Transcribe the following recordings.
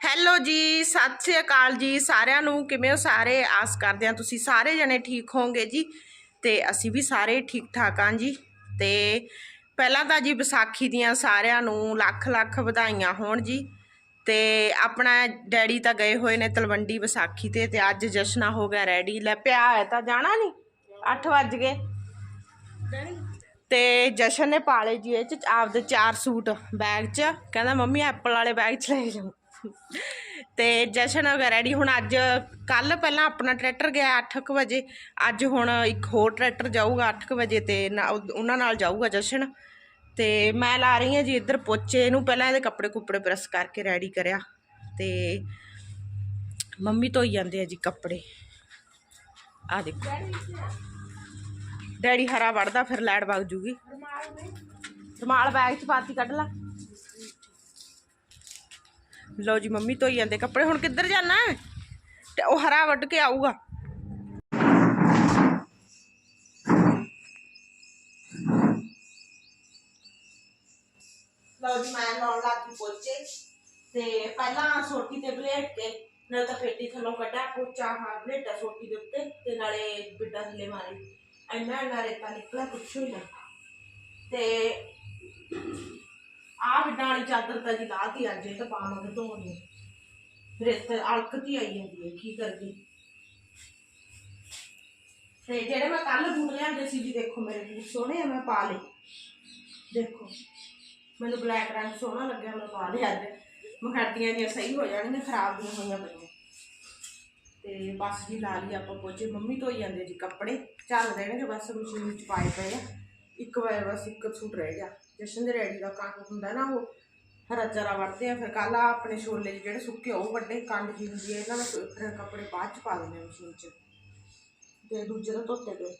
Hello ਜੀ, ਸਤਿ ਸ੍ਰੀ ਅਕਾਲ ਜੀ ਸਾਰਿਆਂ ਨੂੰ। ਕਿਵੇਂ ਹੋ ਸਾਰੇ? ਆਸ ਕਰਦੇ ਹਾਂ ਤੁਸੀਂ ਸਾਰੇ ਜਣੇ ਠੀਕ ਹੋਵੋਗੇ ਜੀ। ਤੇ ਅਸੀਂ ਵੀ ਸਾਰੇ ਠੀਕ ਠਾਕ ਹਾਂ ਜੀ। ਤੇ ਪਹਿਲਾਂ ਤਾਂ ਜੀ ਵਿਸਾਖੀ ਦੀਆਂ ਸਾਰਿਆਂ ਨੂੰ ਲੱਖ ਲੱਖ ਵਧਾਈਆਂ ਹੋਣ ਜੀ। ਤੇ ਆਪਣਾ ਡੈਡੀ ਤਾਂ ਗਏ ਹੋਏ ਨੇ ਤਲਵੰਡੀ ਵਿਸਾਖੀ ਤੇ ਤੇ ਅੱਜ ਜਸ਼ਨਾ ਹੋ ਗਿਆ ਰੈਡੀ। ਲੈ ਪਿਆ ਹੈ ਤਾਂ ਜਾਣਾ ਨਹੀਂ 8 ਵੱਜ ਗਏ। ਤੇ ਜਸ਼ਨ ਨੇ ਪਾਲੇ ਜੀ ਇਹ ਚ ਆਪਦੇ ਚਾਰ ਸੂਟ ਬੈਗ 'ਚ। ਕਹਿੰਦਾ ਮੰਮੀ ਐਪਲ ਵਾਲੇ ਬੈਗ 'ਚ ਲੈ ਜਾਓ। ਤੇ ਜਸ਼ਨ ਵਗੈਰਾ ਰੈਡੀ। ਹੁਣ ਅੱਜ ਕੱਲ ਪਹਿਲਾਂ ਆਪਣਾ ਟਰੈਕਟਰ ਗਿਆ 8:00 ਵਜੇ। ਅੱਜ ਹੁਣ ਇੱਕ ਹੋਰ ਟਰੈਕਟਰ ਜਾਊਗਾ 8:00 ਵਜੇ ਤੇ ਉਹਨਾਂ ਨਾਲ ਜਾਊਗਾ ਜਸ਼ਨ। ਤੇ ਮੈਂ ਲਾ ਰਹੀ ਹਾਂ ਜੀ ਇੱਧਰ ਪੋਚੇ ਇਹਨੂੰ ਪਹਿਲਾਂ ਇਹਦੇ ਕੱਪੜੇ ਕੁੱਪੜੇ ਪ੍ਰੈਸ ਕਰਕੇ ਰੈਡੀ ਕਰਿਆ। ਤੇ ਮੰਮੀ ਧੋਈ ਜਾਂਦੇ ਆ ਜੀ ਕੱਪੜੇ। ਆ ਦੇਖੋ। ਡੈਡੀ ਹਰਾ ਵੜਦਾ, ਫਿਰ ਲੈਟ ਵਗ ਜੂਗੀ। ਰੁਮਾਲ ਬੈਗ ਚ ਪਾਤੀ ਕੱਢ ਲਾ। ਲਓ ਜੀ ਮੰਮੀ ਧੋਈ ਜਾਂਦੇ ਕੱਪੜੇ ਹੁਣ ਕਿੱਧਰ ਜਾਣਾ ਹੈ? ਤੇ ਉਹ ਹਰਾ ਵੱਢ ਕੇ ਆਊਗਾ ਲਓ ਜੀ ਮੈਂ ਲਾਉਣ ਲੱਗੀ ਪੋਚੇ ਤੇ ਪਹਿਲਾਂ ਸੋਟੀ ਤੇ ਬਲੇਟ ਕੇ ਨਾਲੇ ਤਾਂ ਪੇਟੀ ਥੱਲੋਂ ਕੱਢਿਆ ਪੋਚਾ ਹਾਂ ਬਲੇਟਾ ਸੋਟੀ ਦੇ ਉੱਤੇ ਤੇ ਨਾਲੇ ਬਿੱਡਾ ਥੱਲੇ ਮਾਰੀ ਇੰਨਾ ਇੰਨਾ ਰੇਤਾ ਨਿਕਲਿਆ ਪੁੱਛੋ ਹੀ ਨਾ ਤੇ ਆਹ ਬਿੱਡਾ ਵਾਲੀ ਚਾਦਰ ਤਾਂ ਜੀ ਲਾਤੀ ਅੱਜ ਇਹ ਤਾਂ ਪਾਵਾਂਗੇ ਧੋਣੀ ਰੇਤ ਅਲਕਤੀ ਆਈ ਜਾਂਦੀ ਹੈ, ਕੀ ਕਰਦੀ? ਤੇ ਜਿਹੜੇ ਮੈਂ ਕੱਲ ਬੂਟ ਲਿਆਂਦੇ ਸੀ ਜੀ, ਦੇਖੋ ਮੇਰੇ ਬੂਟ ਸੋਹਣੇ ਆ, ਮੈਂ ਪਾ ਲਏ। ਦੇਖੋ, ਮੈਨੂੰ ਬਲੈਕ ਰੰਗ ਸੋਹਣਾ ਲੱਗਿਆ, ਮੈਂ ਪਾ ਲਿਆ ਅੱਜ। ਮਖਾਟੀਆਂ ਦੀਆਂ ਸਹੀ ਹੋ ਜਾਣਗੀਆਂ, ਖਰਾਬ ਨਹੀਂ ਹੋਈਆਂ ਪਈਆਂ। ਤੇ ਬਸ ਜੀ ਲਾ ਲਈ ਆਪਾਂ ਪੋਚੇ। ਮੰਮੀ ਧੋਈ ਜਾਂਦੇ ਜੀ ਕੱਪੜੇ, ਚੱਲ ਦੇਣਗੇ ਬਸ ਮਸ਼ੀਨ ਵਿੱਚ ਪਾਏ ਪਏ ਆ। ਇੱਕ ਵਾਰ ਬਸ ਇੱਕ ਸੂਟ ਰਹਿ ਗਿਆ। ਜਸ਼ਨ ਦੇ ਰੈਡੀ ਦਾ ਕੰਮ ਹੁੰਦਾ ਨਾ, ਉਹ ਹਰਾ ਚਾਰਾ ਵੜਦੇ ਆ, ਫਿਰ ਕੱਲ ਆਪਣੇ ਛੋਲੇ ਜਿਹੜੇ ਸੁੱਕੇ, ਉਹ ਵੱਡੇ ਕੰਡ ਜੀ ਹੁੰਦੀ ਹੈ ਇਹਨਾਂ ਨੂੰ ਫਿਰ ਕੱਪੜੇ ਬਾਅਦ ਚ ਪਾ ਦਿੰਦੇ ਆ ਮਸ਼ੀਨ 'ਚ। ਤੇ ਦੂਜੇ ਤਾਂ ਧੋਤੇ ਗਏ।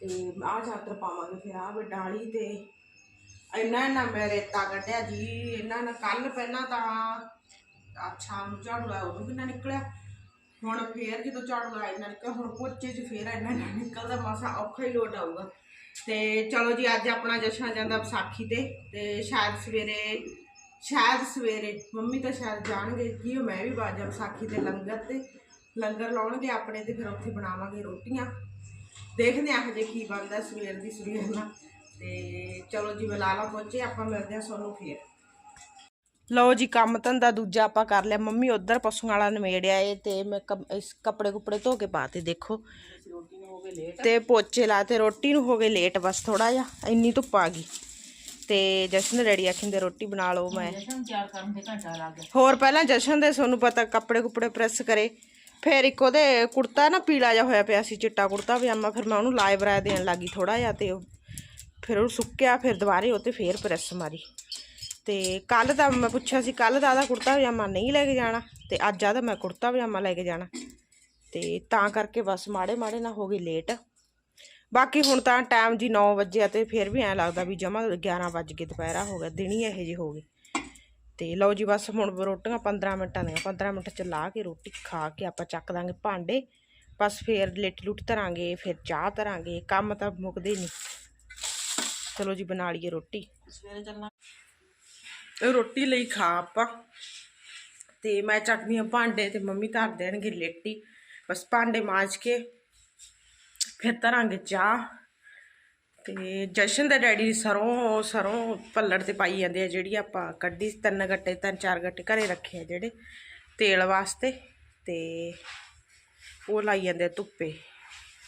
ਤੇ ਆਹ ਚਾਦਰ ਪਾਵਾਂਗੇ ਫਿਰ, ਆਹ ਵੱਡਾ ਤੇ ਇੰਨਾ ਇੰਨਾ ਮੈਂ ਰੇਤਾ ਕੱਢਿਆ ਜੀ ਇਹਨਾਂ ਨੇ ਕੱਲ ਪਹਿਲਾਂ ਤਾਂ ਅੱਛਾ ਨੂੰ ਝਾੜੂ ਲਾਇਆ, ਉਦੋਂ ਕਿੰਨਾ ਨਿਕਲਿਆ? ਹੁਣ ਫੇਰ ਜਦੋਂ ਝਾੜੂ ਲਾਇਆ, ਇੰਨਾ ਨਿਕਲਿਆ, ਹੁਣ ਪੋਚੇ 'ਚ ਫੇਰ ਇੰਨਾ ਇੰਨਾ ਨਿਕਲਦਾ, ਮਾਸਾ ਔਖਾ ਹੀ ਲੋਟ ਆਊਗਾ। ਤੇ ਚਲੋ ਜੀ, ਅੱਜ ਆਪਣਾ ਜਸ਼ਨ ਜਾਂਦਾ ਵਿਸਾਖੀ ਤੇ ਤੇ ਸ਼ਾਇਦ ਸਵੇਰੇ ਸ਼ਾਇਦ ਸਵੇਰੇ, ਮੰਮੀ ਤਾਂ ਸ਼ਾਇਦ ਜਾਣਗੇ ਕੀ ਮੈਂ ਵੀ ਬਾਜਾ ਵਿਸਾਖੀ ਤੇ ਲੰਗਰ ਤੇ, ਲੰਗਰ ਲਾਉਣਗੇ ਆਪਣੇ ਤੇ, ਫਿਰ ਉੱਥੇ ਬਣਾਵਾਂਗੇ ਰੋਟੀਆਂ। ਦੇਖਦੇ ਹਾਂ ਹਜੇ ਕੀ ਬਣਦਾ ਸਵੇਰ ਦੀ, ਸਵੇਰ ਨਾਲ ਤੇ ਚਲੋ ਜੀ ਬੁਲਾ ਲਾ ਪਹੁੰਚੇ, ਆਪਾਂ ਮਿਲਦੇ ਹਾਂ ਤੁਹਾਨੂੰ ਫੇਰ। ਲਓ ਜੀ, ਕੰਮ ਧੰਦਾ ਦੂਜਾ ਆਪਾਂ ਕਰ ਲਿਆ। ਮੰਮੀ ਉਧਰ ਪਸ਼ੂਆਂ ਵਾਲਾ ਨਵੇੜਿਆ ਏ ਤੇ ਮੈਂ ਇਸ ਕੱਪੜੇ ਕੁਪੜੇ ਧੋ ਕੇ ਪਾਤੇ ਦੇਖੋ। ਤੇ ਪੋਚੇ ਲਾਤੇ ਰੋਟੀ ਨੂੰ ਹੋ ਗਏ ਲੇਟ ਬਸ ਥੋੜਾ ਜਿਹਾ ਇੰਨੀ ਧੁੱਪ ਆ ਗਈ। ਤੇ ਜਸ਼ਨ ਰੈਡੀ ਆਖਿੰਦੇ ਰੋਟੀ ਬਣਾ ਲਓ ਮੈਂ। ਹੋਰ ਪਹਿਲਾਂ ਜਸ਼ਨ ਦੇ ਤੁਹਾਨੂੰ ਪਤਾ ਕੱਪੜੇ ਕੁਪੜੇ ਪ੍ਰੈਸ ਕਰੇ। ਫਿਰ ਇੱਕ ਉਹਦੇ ਕੁੜਤਾ ਨਾ ਪੀਲਾ ਜਿਹਾ ਹੋਇਆ ਪਿਆ ਸੀ ਚਿੱਟਾ ਕੁੜਤਾ ਪਜਾਮਾ ਫਿਰ ਮੈਂ ਉਹਨੂੰ ਲਾਈਵ ਰਾਇ ਦੇਣ ਲੱਗੀ ਥੋੜਾ ਜਿਹਾ ਤੇ ਉਹ ਫਿਰ ਉਹ ਸੁੱਕਿਆ ਫਿਰ ਦੁਬਾਰੇ ਉਹ ਤੇ ਫੇਰ ਪ੍ਰੈਸ ਮਾਰੀ। ਤੇ ਕੱਲ ਤਾਂ ਮੈਂ ਪੁੱਛਿਆ ਸੀ ਕੱਲ ਦਾ ਆਦਾ ਕੁੜਤਾ ਪਜਾਮਾ ਨਹੀਂ ਲੈ ਕੇ ਜਾਣਾ ਤੇ ਅੱਜ ਆਦਾ ਮੈਂ ਕੁੜਤਾ ਪਜਾਮਾ ਲੈ ਕੇ ਜਾਣਾ। ਤੇ ਤਾਂ ਕਰਕੇ ਬਸ ਮਾੜੇ ਮਾੜੇ ਨਾ ਹੋ ਗਈ ਲੇਟ ਬਾਕੀ ਹੁਣ ਤਾਂ ਟਾਈਮ ਜੀ 9 ਵਜੇ ਆ ਤੇ ਫਿਰ ਵੀ ਐਂ ਲੱਗਦਾ ਵੀ ਜਮਾ 11 ਵੱਜ ਗਏ ਦੁਪਹਿਰਾ ਹੋ ਗਿਆ ਦਿਨ ਹੀ ਇਹੋ ਜਿਹੇ ਹੋ ਗਏ। ਤੇ ਲਓ ਜੀ ਬਸ ਹੁਣ ਰੋਟੀਆਂ 15 ਮਿੰਟਾਂ ਦੀਆਂ 15 ਮਿੰਟ ਚ ਲਾ ਕੇ ਰੋਟੀ ਖਾ ਕੇ ਆਪਾਂ ਚੱਕ ਦਾਂਗੇ ਭਾਂਡੇ। ਬਸ ਫੇਰ ਲੇਟ ਲੁੱਟ ਧਰਾਂਗੇ ਫਿਰ ਚਾਹ ਧਰਾਂਗੇ ਕੰਮ ਤਾਂ ਮੁੱਕਦੇ ਨਹੀਂ ਚਲੋ ਜੀ ਬਣਾ ਲਈਏ ਰੋਟੀ। ਸਵੇਰੇ ਚੱਲਣਾ। ਰੋਟੀ ਲਈ ਖਾ ਆਪਾਂ। ਤੇ ਮੈਂ ਚੱਕਦੀ ਹਾਂ ਭਾਂਡੇ ਤੇ ਮੰਮੀ ਧਰ ਦੇਣਗੇ ਲੇਟੀ। ਬਸ ਭਾਂਡੇ ਮਾਂਜ ਕੇ ਫਿਰ ਤਰਾਂਗੇ ਚਾਹ ਤੇ ਜਸ਼ਨ ਦੇ ਡੈਡੀ ਸਰੋਂ ਸਰੋਂ ਪੱਲੜ ਤੇ ਪਾਈ ਜਾਂਦੇ ਆ, ਜਿਹੜੀ ਆਪਾਂ ਕੱਢੀ ਤਿੰਨ ਗੱਟੇ, ਤਿੰਨ ਚਾਰ ਗੱਟੇ ਘਰੇ ਰੱਖੇ ਆ ਜਿਹੜੇ ਤੇਲ ਵਾਸਤੇ ਤੇ ਉਹ ਲਾਈ ਜਾਂਦੇ ਆ ਧੁੱਪੇ,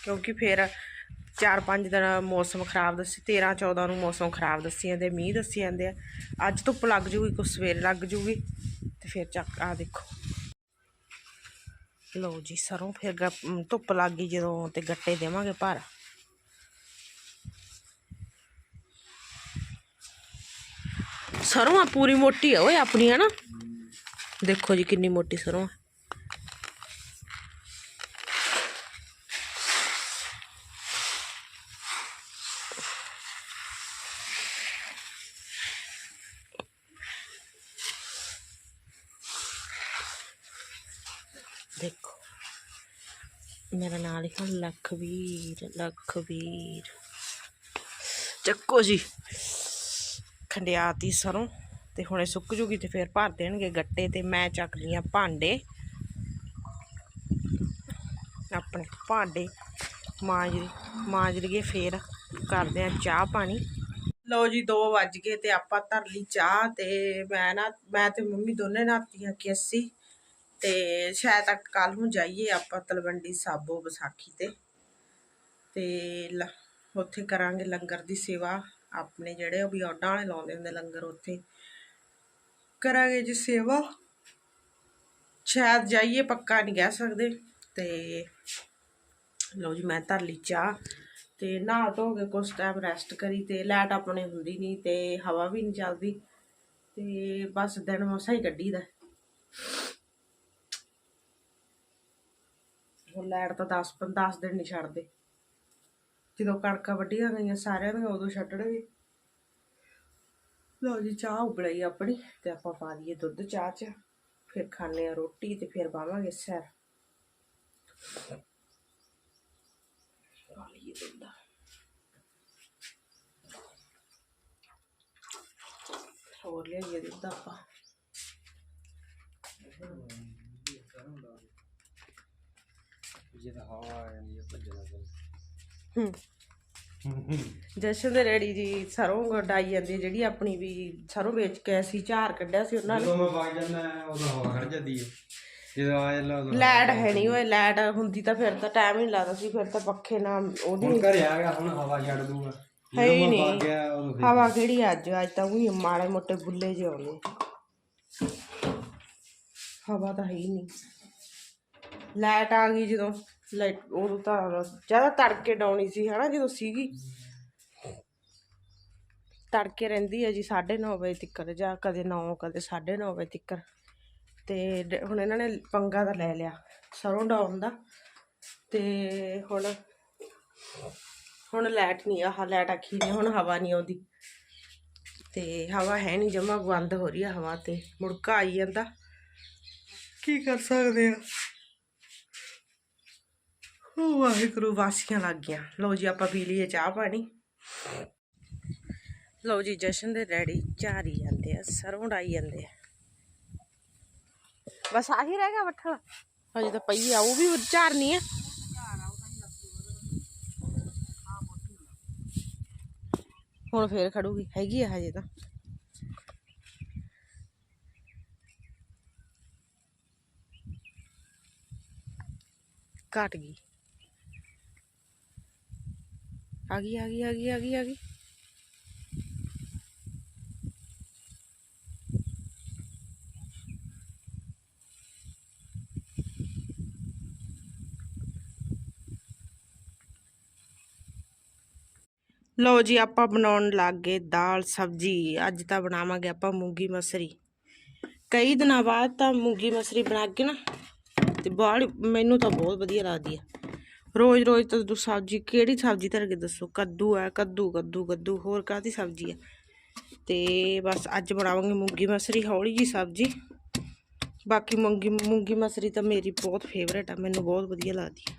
ਕਿਉਂਕਿ ਫਿਰ ਚਾਰ ਪੰਜ ਦਿਨ ਮੌਸਮ ਖਰਾਬ ਦੱਸੀ 13 14 ਨੂੰ ਮੌਸਮ ਖਰਾਬ ਦੱਸੀ ਜਾਂਦੇ ਮੀਂਹ ਦੱਸੀ ਜਾਂਦੇ ਆ, ਅੱਜ ਧੁੱਪ ਲੱਗ ਜੂਗੀ, ਕੁਛ ਸਵੇਰ ਲੱਗ ਜੂਗੀ ਤੇ ਫਿਰ ਚੱਕ ਆ ਦੇਖੋ। ਲਓ ਜੀ ਸਰੋਂ ਫਿਰ ਗ- ਅਮ, ਧੁੱਪ ਲੱਗ ਗਈ ਜਦੋਂ ਤੇ ਗੱਟੇ ਦੇਵਾਂਗੇ ਭਰ। ਸਰੋਂ ਆ ਪੂਰੀ ਮੋਟੀ ਆ ਓਏ ਆਪਣੀ ਹੈ ਨਾ ਦੇਖੋ ਜੀ ਕਿੰਨੀ ਮੋਟੀ ਸਰੋਂ ਆ ਦੇਖੋ ਮੇਰਾ ਨਾਂ ਲਿਖੋ ਲਖਵੀਰ ਲਖਵੀਰ। ਚੱਕੋ ਜੀ। ਖੰਡਿਆਤੀ ਸਰੋਂ, ਤੇ ਹੁਣੇ ਸੁੱਕ ਜੂਗੀ ਤੇ ਫਿਰ ਭਰ ਦੇਣਗੇ ਗੱਟੇ ਤੇ ਮੈਂ ਚੱਕ ਆ ਭਾਂਡੇ। ਆਪਣੇ ਭਾਂਡੇ ਮਾਂਜ ਮਾਂਜ ਲਈਏ ਫੇਰ ਕਰਦੇ ਆ ਚਾਹ ਪਾਣੀ। ਲਓ ਜੀ 2 ਵੱਜ ਗਏ ਤੇ ਆਪਾਂ ਧਰ ਲਈ ਚਾਹ ਤੇ ਮੈਂ ਨਾ, ਮੈਂ ਤੇ ਮੰਮੀ ਦੋਨੇ ਨਾਤੀਆਂ ਕਿ ਅਸੀਂ ਤੇ ਸ਼ਾਇਦ ਤੱਕ ਕੱਲ ਨੂੰ ਜਾਈਏ ਆਪਾਂ ਤਲਵੰਡੀ ਸਾਬੋ ਵਿਸਾਖੀ ਤੇ। ਤੇ ਲ- ਉੱਥੇ ਕਰਾਂਗੇ ਲੰਗਰ ਦੀ ਸੇਵਾ। ਆਪਣੇ ਜਿਹੜੇ ਉਹ ਵੀ ਔਡਾਂ ਵਾਲੇ ਲਾਉਂਦੇ ਹੁੰਦੇ ਲੰਗਰ ਉੱਥੇ। ਕਰਾਂਗੇ ਜੀ ਸੇਵਾ। ਸ਼ਾਇਦ ਜਾਈਏ ਪੱਕਾ ਨਹੀਂ ਕਹਿ ਸਕਦੇ। ਤੇ ਲਓ ਜੀ ਮੈਂ ਧਰ ਲਈ ਚਾਹ। ਤੇ ਨਹਾ ਧੋ ਕੇ ਕੁਛ ਟਾਈਮ ਰੈਸਟ ਕਰੀ ਤੇ ਲਾਈਟ ਆਪਣੇ ਹੁੰਦੀ ਨਹੀਂ ਤੇ ਹਵਾ ਵੀ ਨਹੀਂ ਚੱਲਦੀ। ਤੇ ਬਸ ਦਿਨ ਮਸਾ ਹੀ ਕੱਢੀਦਾ। ਹੁਣ ਲਾਈਟ ਤਾਂ 10 10 ਦਿਨ ਨਹੀਂ ਛੱਡਦੇ। ਜਦੋਂ ਕਣਕਾਂ ਵੱਢੀਆਂ ਗਈਆਂ ਸਾਰਿਆਂ ਦੀਆਂ ਉਦੋਂ ਛੱਡਣਗੇ ਲਓ ਜੀ, ਚਾਹ ਉਬਲੀ ਆਪਣੀ ਤੇ ਆਪਾਂ ਪਾ ਦਈਏ ਦੁੱਧ ਚਾਹ ਚ। ਫਿਰ ਖਾਣੇ ਆ ਰੋਟੀ ਤੇ ਫਿਰ ਪਾਵਾਂਗੇ ਸੈਰ। ਪਾ ਲਈਏ ਦੁੱਧ ਹੋਰ ਲਿਆਈਏ ਦੁੱਧ ਆਪਾਂ। ਜੇ ਤਾਂ ਹਵਾ ਆ ਜਾਂਦੀ ਹੈ ਭੱਜਣਾ ਹੂੰ। ਜਸ਼ਨ ਦੇ ਰੈਡੀ ਜੀ ਸਰੋਂ ਡਾਈ ਜਾਂਦੀ ਹੈ, ਜਿਹੜੀ ਆਪਣੀ ਵੀ ਸਰੋਂ ਵੇਚ ਕੇ ਅਸੀਂ ਝਾਰ ਕੱਢਿਆ ਸੀ ਉਹਨਾਂ ਨੇ। ਜਦੋਂ ਮੈਂ ਵਗ ਜਾਂਦਾ ਉਦੋਂ ਹਵਾ ਖੜ ਜਾਂਦੀ ਹੈ ਜਦੋਂ ਆ ਜਾਂਦਾ ਉਦੋਂ ਲੈਟ ਹੈ ਨਹੀਂ ਓਏ ਲੈਟ ਹੁੰਦੀ ਤਾਂ ਫਿਰ ਤਾਂ ਟਾਈਮ ਹੀ ਨਹੀਂ ਲੱਗਦਾ ਸੀ ਫਿਰ ਤਾਂ ਪੱਖੇ ਨਾਲ ਉਹਦੀ ਹੁਣ ਘਰੇ ਆ ਗਿਆ ਹੁਣ ਹਵਾ ਛੱਡ ਦੂਗਾ। ਹੈ ਹੀ ਜਦੋਂ ਮੈਂ ਨਹੀਂ। ਵਗ ਗਿਆ ਉਦੋਂ ਫਿਰ ਹਵਾ ਕਿਹੜੀ ਅੱਜ? ਅੱਜ ਤਾਂ ਉਹੀ ਮਾੜੇ ਮੋਟੇ ਬੁੱਲੇ ਜਿਹੇ ਆਉਂਦੇ ਹਵਾ ਤਾਂ ਹੈ ਹੀ ਨਹੀਂ ਲਾਈਟ ਆ ਗਈ ਜਦੋਂ। ਲਾਈਟ ਉਦੋਂ ਤਾਂ ਜ਼ਿਆਦਾ ਤੜਕੇ ਡਾਉਣੀ ਸੀ, ਹਨਾ, ਜਦੋਂ ਸੀਗੀ। ਤੜਕੇ ਰਹਿੰਦੀ ਹੈ ਜੀ 9:30 ਵਜੇ ਤੱਕ ਜਾਂ ਕਦੇ 9 ਕਦੇ 9:30 ਵਜੇ ਤੱਕ ਤੇ ਹੁਣ ਇਹਨਾਂ ਨੇ ਪੰਗਾ ਤਾਂ ਲੈ ਲਿਆ, ਸਰੋਂ ਡਾਉਣ ਦਾ। ਤੇ ਹੁਣ ਹੁਣ ਲਾਈਟ ਨਹੀਂ, ਆਹ ਲਾਈਟ ਆਖੀ ਨੇ, ਹੁਣ ਹਵਾ ਨਹੀਂ ਆਉਂਦੀ। ਤੇ ਹਵਾ ਹੈ ਨਹੀਂ, ਜਮਾ ਬੰਦ ਹੋ ਰਹੀ ਹੈ ਹਵਾ ਤੇ, ਮੁੜਕਾ ਆਈ ਜਾਂਦਾ। ਕੀ ਕਰ ਸਕਦੇ ਆ? ਉਹ ਵਾਹਿਗੁਰੂ ਵਾਸੀਆਂ ਲੱਗ ਗਿਆ ਲਓ ਜੀ, ਆਪਾਂ ਪੀ ਲਈਏ ਚਾਹ ਪਾਣੀ। ਲਓ ਜੀ, ਜਸ਼ਨ ਦੇ ਰੈਡੀ ਝਾਰੀ ਜਾਂਦੇ ਆ, ਸਰੋਂ ਡਾਈ ਜਾਂਦੇ ਆ। ਬਸ ਆਹੀ ਰਹਿ ਗਿਆ ਵੱਠਲ ਹਜੇ ਤਾਂ ਪਈ ਆ, ਉਹ ਵੀ ਝਾਰਨੀ ਆ। ਹੁਣ ਫੇਰ ਖੜੂਗੀ, ਹੈਗੀ ਆ ਹਜੇ ਤਾਂ। ਘਟ ਗਈ। ਆ ਗਈ ਆ ਗਈ ਆ ਗਈ ਆ ਗਈ ਆ ਗਈ। ਲਓ ਜੀ, ਆਪਾਂ ਬਣਾਉਣ ਲੱਗ ਗਏ ਦਾਲ, ਸਬਜੀ। ਅੱਜ ਤਾਂ ਬਣਾਵਾਂਗੇ ਆਪਾਂ ਮੂੰਗੀ ਮਸਰੀ। ਕਈ ਦਿਨਾਂ ਬਾਅਦ ਤਾਂ ਮੂੰਗੀ ਮਸਰੀ ਬਣਾ ਕੇ ਨਾ, ਤੇ ਬਾਹਲੀ ਮੈਨੂੰ ਤਾਂ ਬਹੁਤ ਵਧੀਆ ਲੱਗਦੀ ਆ। ਰੋਜ਼ ਰੋਜ਼ ਤਾਂ ਤੂੰ ਸਬਜੀ, ਕਿਹੜੀ ਸਬਜੀ ਧਰ ਕੇ ਦੱਸੋ? ਕੱਦੂ ਹੈ, ਕੱਦੂ ਕੱਦੂ ਕੱਦੂ, ਹੋਰ ਕਾਹਦੀ ਸਬਜੀ ਆ ਤੇ ਬਸ ਅੱਜ ਬਣਾਵਾਂਗੇ ਮੂੰਗੀ ਮਸਰੀ, ਹੌਲੀ ਜੀ ਸਬਜੀ। ਬਾਕੀ ਮੂੰਗੀ ਮੂੰਗੀ ਮਸਰੀ ਤਾਂ ਮੇਰੀ ਬਹੁਤ ਫੇਵਰੇਟ ਆ, ਮੈਨੂੰ ਬਹੁਤ ਵਧੀਆ ਲੱਗਦੀ ਆ।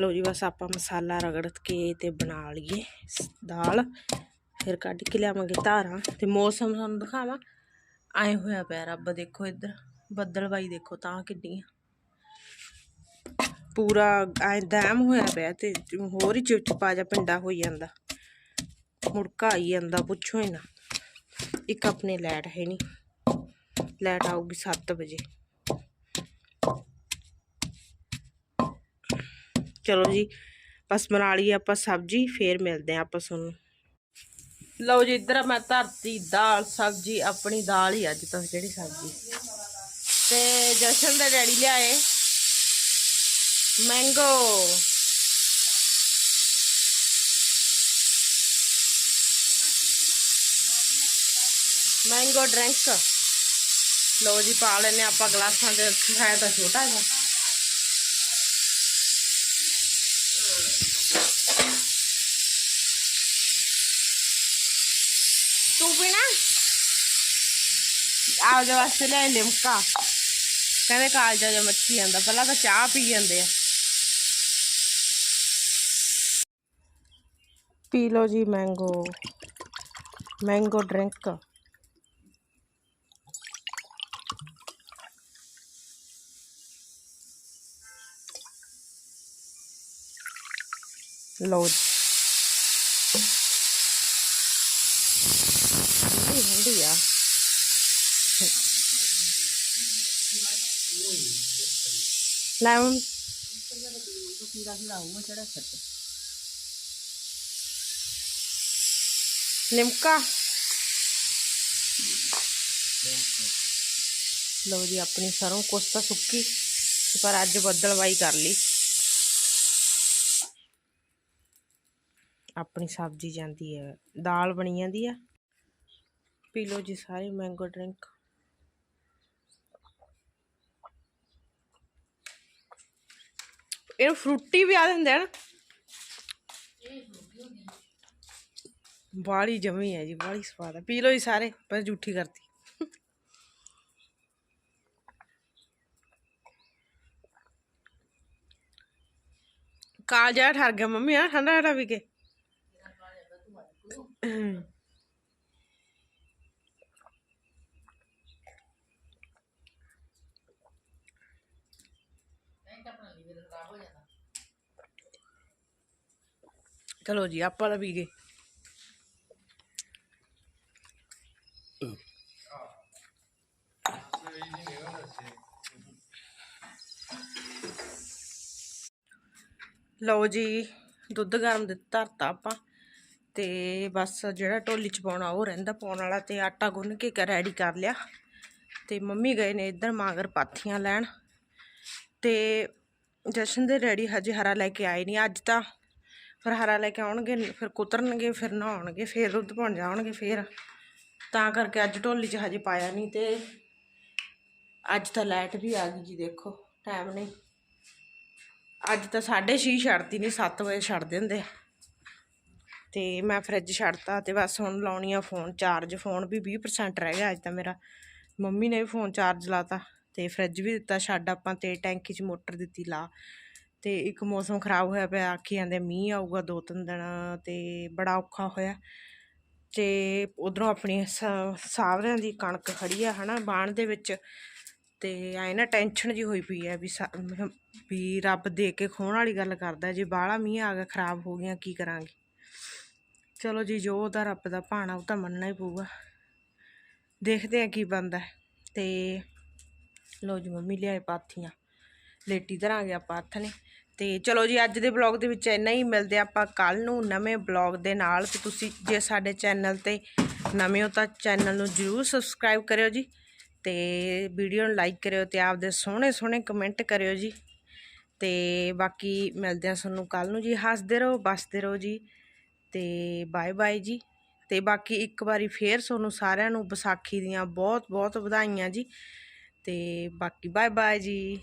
ਲਓ ਜੀ ਬਸ ਆਪਾਂ ਮਸਾਲਾ ਰਗੜ ਕੇ ਤੇ ਬਣਾ ਲਈਏ ਦਾਲ। ਫਿਰ ਕੱਢ ਕੇ ਲਿਆਵਾਂਗੇ ਧਾਰਾਂ ਤੇ ਮੌਸਮ ਤੁਹਾਨੂੰ ਦਿਖਾਵਾਂ। ਆਏ ਹੋਇਆ ਪਿਆ ਰੱਬ ਦੇਖੋ ਇੱਧਰ, ਬੱਦਲਵਾਈ ਦੇਖੋ ਤਾਂ ਕਿੰਨੀ ਪੂਰਾ ਐ ਦੈਮ ਹੋਇਆ ਪਿਆ ਤੇ ਹੋਰ ਹੀ ਚਿਪਚਿਪਾ ਜਾ ਪਿੰਡਾ ਹੋਈ ਜਾਂਦਾ। ਮੁੜਕਾ ਆਈ ਜਾਂਦਾ, ਪੁੱਛੋ ਹੀ ਨਾ। ਇੱਕ ਆਪਣੇ ਲੈਟ ਹੈ ਨਹੀਂ। ਲੈਟ ਆਊਗੀ 7 ਵਜੇ। ਚਲੋ ਜੀ, ਬਸ ਬਣਾ ਲਈਏ ਆਪਾਂ ਸਬਜ਼ੀ ਫੇਰ ਮਿਲਦੇ ਆਂ ਆਪਾਂ ਤੁਹਾਨੂੰ। ਲਓ ਜੀ, ਇੱਧਰ ਮੈਂ ਧਰਤੀ ਦਾਲ, ਸਬਜ਼ੀ, ਆਪਣੀ ਦਾਲ ਹੀ ਅੱਜ ਤਾਂ ਜਿਹੜੀ ਸਬਜ਼ੀ। ਤੇ ਜਸ਼ਨ ਦਾ ਡੈਡੀ ਲਿਆਏ। ਮੈਂਗੋ ਮੈਂਗੋ ਡਰਿੰਕ ਲਓ ਜੀ, ਪਾ ਲੈਨੇ ਆਪਾਂ ਗਲਾਸਾਂ ਦੇ ਹੈ ਤਾਂ ਛੋਟਾ ਜਿਹਾ। ਤੂੰ ਪੀਣਾ? ਆਪਦੇ ਵਾਸਤੇ ਲੈ ਲਿਮਕਾ ਕਹਿੰਦੇ ਕਾਲਜਾ ਜਾਂ ਮੱਛੀ ਜਾਂਦਾ। ਪਹਿਲਾਂ ਤਾਂ ਚਾਹ ਪੀ ਜਾਂਦੇ ਆ। ਪੀ ਲਓ ਜੀ ਮੈਂਗੋ। Mango drink. ਲਓ ਜੀ। ਠੰਡੀ ਠੰਡੀ ਆ। ਲੈ ਹੁਣ। ਲਿਮਕਾ ਲਓ ਜੀ, ਆਪਣੀ ਸਰੋਂ ਕੁਛ ਤਾਂ ਸੁੱਕੀ, ਪਰ ਅੱਜ ਬੱਦਲਵਾਈ ਕਰ ਲਈ। ਆਪਣੀ ਸਬਜ਼ੀ ਜਾਂਦੀ ਹੈ, ਦਾਲ ਬਣੀ ਜਾਂਦੀ ਆ। ਪੀ ਲਓ ਜੀ ਸਾਰੇ ਮੈਂਗੋ ਡਰਿੰਕ ਇਹ ਫਰੂਟੀ ਵੀ ਆ ਦਿੰਦੇ ਆ ਨਾ ਬਾਲੀ ਜਮੀ ਹੈ ਜੀ ਬਾਲੀ ਸਵਾਦ ਹੈ ਪੀ ਲਓ ਜੀ ਸਾਰੇ ਪਰ ਝੂਠੀ ਕਰਤੀ ਕਾਲ ਜਾ ਠਰ ਗਿਆ ਮੰਮੀ ਆ ਠੰਡਾ ਠੰਡਾ ਪੀ ਕੇ ਚਲੋ ਜੀ ਆਪਾਂ ਤਾਂ ਲਓ ਜੀ, ਦੁੱਧ ਗਰਮ ਦਿੱਤਾ ਧਰਤਾ ਆਪਾਂ ਤੇ ਬਸ ਜਿਹੜਾ ਢੋਲੀ ਚ ਪਾਉਣਾ ਉਹ ਰਹਿੰਦਾ, ਪਾਉਣ ਵਾਲਾ ਤੇ ਆਟਾ ਗੁੰਨ ਕੇ ਰੈਡੀ ਕਰ ਲਿਆ। ਤੇ ਮੰਮੀ ਗਏ ਨੇ ਇੱਧਰ ਮਾਂਗਰ ਪਾਥੀਆਂ ਲੈਣ ਤੇ ਜਸ਼ਨ ਦੇ ਰੈਡੀ ਹਜੇ ਹਰਾ ਲੈ ਕੇ ਆਏ ਨਹੀਂ ਅੱਜ ਤਾਂ ਫਿਰ ਹਰਾ ਲੈ ਕੇ ਆਉਣਗੇ, ਫਿਰ ਕੁਤਰਨਗੇ, ਫਿਰ ਨਹਾਉਣਗੇ, ਫਿਰ ਦੁੱਧ ਪਾਉਣ ਜਾਣਗੇ ਫਿਰ। ਤਾਂ ਕਰਕੇ ਅੱਜ ਢੋਲੀ 'ਚ ਹਜੇ ਪਾਇਆ ਨਹੀਂ ਤੇ ਅੱਜ ਤਾਂ ਲਾਈਟ ਵੀ ਆ ਗਈ ਜੀ, ਦੇਖੋ ਟਾਈਮ ਨਹੀਂ ਅੱਜ ਤਾਂ 6:30 ਛੱਡਤੀ ਨਹੀਂ 7 ਵਜੇ ਛੱਡਦੇ ਹੁੰਦੇ ਆ। ਤੇ ਮੈਂ ਫਰਿੱਜ ਛੱਡਤਾ ਤੇ ਬਸ ਹੁਣ ਲਾਉਣੀ ਆ ਫੋਨ ਚਾਰਜ ਫੋਨ ਵੀ 20% ਰਹਿ ਗਿਆ ਅੱਜ ਤਾਂ ਮੇਰਾ। ਮੰਮੀ ਨੇ ਵੀ ਫੋਨ ਚਾਰਜ ਲਾਤਾ ਤੇ ਫਰਿੱਜ ਵੀ ਦਿੱਤਾ ਛੱਡ ਆਪਾਂ ਤੇ ਟੈਂਕੀ 'ਚ ਮੋਟਰ ਦਿੱਤੀ ਲਾ। ਤੇ ਇੱਕ ਮੌਸਮ ਖਰਾਬ ਹੋਇਆ ਪਿਆ, ਆਖੀ ਜਾਂਦੇ ਮੀਂਹ ਆਊਗਾ ਦੋ ਤਿੰਨ ਦਿਨ ਤੇ ਬੜਾ ਔਖਾ ਹੋਇਆ। ਤੇ ਉਧਰੋਂ ਆਪਣੀ ਸ- ਸਾਵਰਿਆਂ ਦੀ ਕਣਕ ਖੜੀ ਆ ਹਨਾ, ਬਾਣ ਦੇ ਵਿੱਚ। ਤੇ ਐ ਨਾ ਟੈਨਸ਼ਨ ਜੀ ਹੋਈ ਪਈ ਹੈ ਵੀ ਸਾ- ਵੀ ਰੱਬ ਦੇ ਕੇ ਖੋਣ ਵਾਲੀ ਗੱਲ ਕਰਦਾ ਜੇ ਬਾਹਲਾ ਮੀਂਹ ਆ ਗਿਆ, ਖਰਾਬ ਹੋ ਗਿਆ ਕੀ ਕਰਾਂਗੇ? ਚਲੋ ਜੀ, ਜੋ ਉਹਦਾ ਰੱਬ ਦਾ ਭਾਣਾ, ਉਹ ਤਾਂ ਮੰਨਣਾ ਹੀ ਪਊਗਾ। ਦੇਖਦੇ ਆ ਕੀ ਬਣਦਾ ਹੈ। ਤੇ ਲੋ ਜੀ, ਮੰਮੀ ਲਿਆਏ ਪਾਥੀਆਂ। ਲੇਟੀ ਧਰਾਂਗੇ ਆਪਾਂ ਹੱਥ ਨੇ। ਤੇ ਚਲੋ ਜੀ, ਅੱਜ ਦੇ ਬਲੌਗ ਦੇ ਵਿੱਚ ਇੰਨਾ ਹੀ। ਮਿਲਦੇ ਆਪਾਂ ਕੱਲ ਨੂੰ ਨਵੇਂ ਬਲੌਗ ਦੇ ਨਾਲ। ਤੇ ਤੁਸੀਂ ਜੇ ਸਾਡੇ ਚੈਨਲ ਤੇ ਨਵੇਂ ਹੋ ਤਾਂ ਚੈਨਲ ਨੂੰ ਜਰੂਰ ਸਬਸਕ੍ਰਾਈਬ ਕਰਿਓ ਜੀ। ਤੇ ਵੀਡੀਓ ਨੂੰ ਲਾਈਕ ਕਰਿਓ ਤੇ ਆਪਦੇ ਸੋਹਣੇ ਸੋਹਣੇ ਕਮੈਂਟ ਕਰਿਓ ਜੀ। ਤੇ ਬਾਕੀ ਮਿਲਦੇ ਆ ਤੁਹਾਨੂੰ ਕੱਲ ਨੂੰ ਜੀ। ਹੱਸਦੇ ਰਹੋ, ਬਸਦੇ ਰਹੋ ਜੀ। ਤੇ ਬਾਏ ਬਾਏ ਜੀ। ਤੇ ਬਾਕੀ ਇੱਕ ਵਾਰੀ ਫੇਰ ਤੁਹਾਨੂੰ ਸਾਰਿਆਂ ਨੂੰ ਵਿਸਾਖੀ ਦੀਆਂ ਬਹੁਤ ਬਹੁਤ ਵਧਾਈਆਂ ਜੀ। ਤੇ ਬਾਕੀ ਬਾਏ ਬਾਏ ਜੀ।